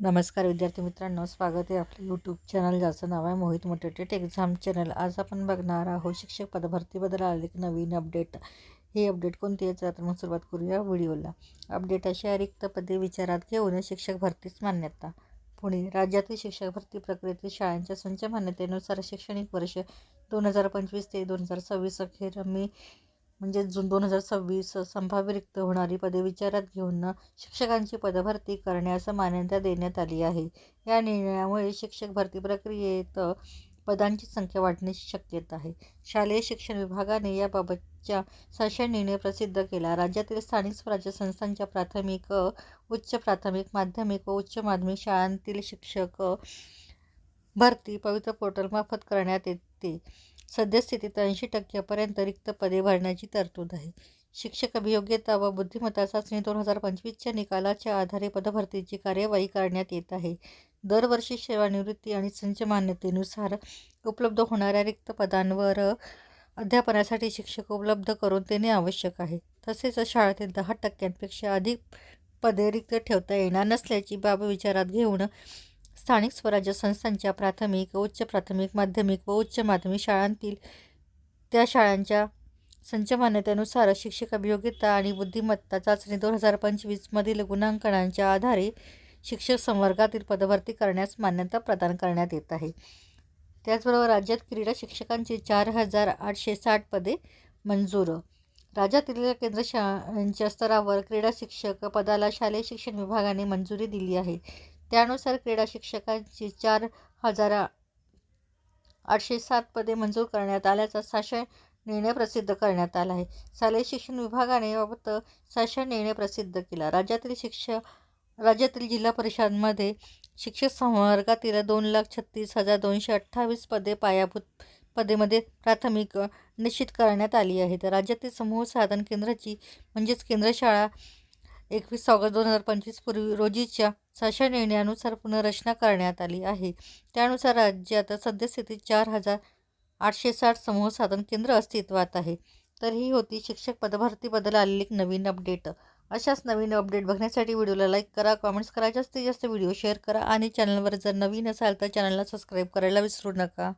नमस्कार विद्यार्थी मित्रांनो स्वागत आहे आपलं यूट्यूब चॅनल ज्याचं नाव आहे मोहित मोटेटेट एक्झाम चॅनल आज आपण बघणार आहोत शिक्षक पदभरतीबद्दल आले एक नवीन अपडेट हे अपडेट कोणती आहे? तर मग सुरुवात करूया व्हिडिओला अपडेट अशा रिक्त पदे विचारात घेऊन शिक्षक भरतीच मान्यता. पुणे राज्यातील शिक्षक भरती प्रक्रियेतील शाळांच्या संच मान्यतेनुसार शैक्षणिक वर्ष दोन हजार पंचवीस ते दोन हजार सव्वीस अखेर मी म्हणजे जून दोन हजार सव्वीस संभाव्य रिक्त होणारी पदे विचारात घेऊन शिक्षकांची पदभरती करण्यास मान्यता देण्यात आली आहे. या निर्णयामुळे शिक्षक भरती प्रक्रियेत पदांची संख्या वाढण्याची शक्यता आहे. शालेय शिक्षण विभागाने याबाबतच्या सहाशे निर्णय प्रसिद्ध केला. राज्यातील स्थानिक स्वराज्य संस्थांच्या प्राथमिक उच्च प्राथमिक माध्यमिक व उच्च माध्यमिक शाळांतील शिक्षक भरती पवित्र पोर्टलमार्फत करण्यात येते. सद्यस्थितीत ऐंशी टक्क्यापर्यंत रिक्त पदे भरण्याची तरतूद आहे. शिक्षक अभियोग्यता व बुद्धिमत्ता चाचणी दोन हजार पंचवीसच्या निकालाच्या आधारे पदभरतीची कार्यवाही करण्यात येत आहे. दरवर्षी सेवानिवृत्ती आणि संच मान्यतेनुसार उपलब्ध होणाऱ्या रिक्त पदांवर अध्यापनासाठी शिक्षक उपलब्ध करून देणे आवश्यक आहे. तसेच शाळेतील दहा टक्क्यांपेक्षा अधिक पदे रिक्त ठेवता येणार नसल्याची बाब विचारात घेऊन स्थानिक स्वराज्य संस्थांच्या प्राथमिक उच्च प्राथमिक माध्यमिक व उच्च माध्यमिक शाळांतील त्या शाळांच्या संच मान्यतेनुसार शिक्षक अभियोग्यता आणि बुद्धिमत्ता चाचणी दोन हजार पंचवीसमधील गुणांकनांच्या आधारे शिक्षक संवर्गातील पदभरती करण्यास मान्यता प्रदान करण्यात येत आहे. त्याचबरोबर राज्यात क्रीडा शिक्षकांची चार हजार आठशे साठ पदे मंजूर. राज्यातील केंद्र शाळांच्या स्तरावर क्रीडा शिक्षक पदाला शालेय शिक्षण विभागाने मंजुरी दिली आहे. त्यानुसार क्रीडा शिक्षकांची चार हजार आठशे सात पदे मंजूर करण्यात आल्याचा शासन निर्णय प्रसिद्ध करण्यात आला आहे. शालेय शिक्षण विभागाने याबाबत शासन निर्णय प्रसिद्ध केला. राज्यातील शिक्षक राज्यातील जिल्हा परिषदांमध्ये शिक्षक संवर्गातील दोन लाख छत्तीस हजार दोनशे अठ्ठावीस पदे पायाभूत पदेमध्ये प्राथमिक निश्चित करण्यात आली आहेत. राज्यातील समूह साधन केंद्राची म्हणजेच केंद्र शाळा एकवीस ऑगस्ट दोन हजार पंचवीस पूर्वी रोजीच्या शासन निर्णयानुसार पुनर्रचना करण्यात आली आहे. त्यानुसार राज्यात सद्यस्थितीत चार हजार आठशे साठ समूह साधन केंद्र अस्तित्वात आहे. तर ही होती शिक्षक पदभरतीबद्दल आलेली एक नवीन अपडेट. अशाच नवीन अपडेट बघण्यासाठी व्हिडिओला लाईक करा कमेंट्स करा जास्तीत जास्त व्हिडिओ शेअर करा आणि चॅनलवर जर नवीन असाल तर चॅनलला सबस्क्राईब करायला विसरू नका.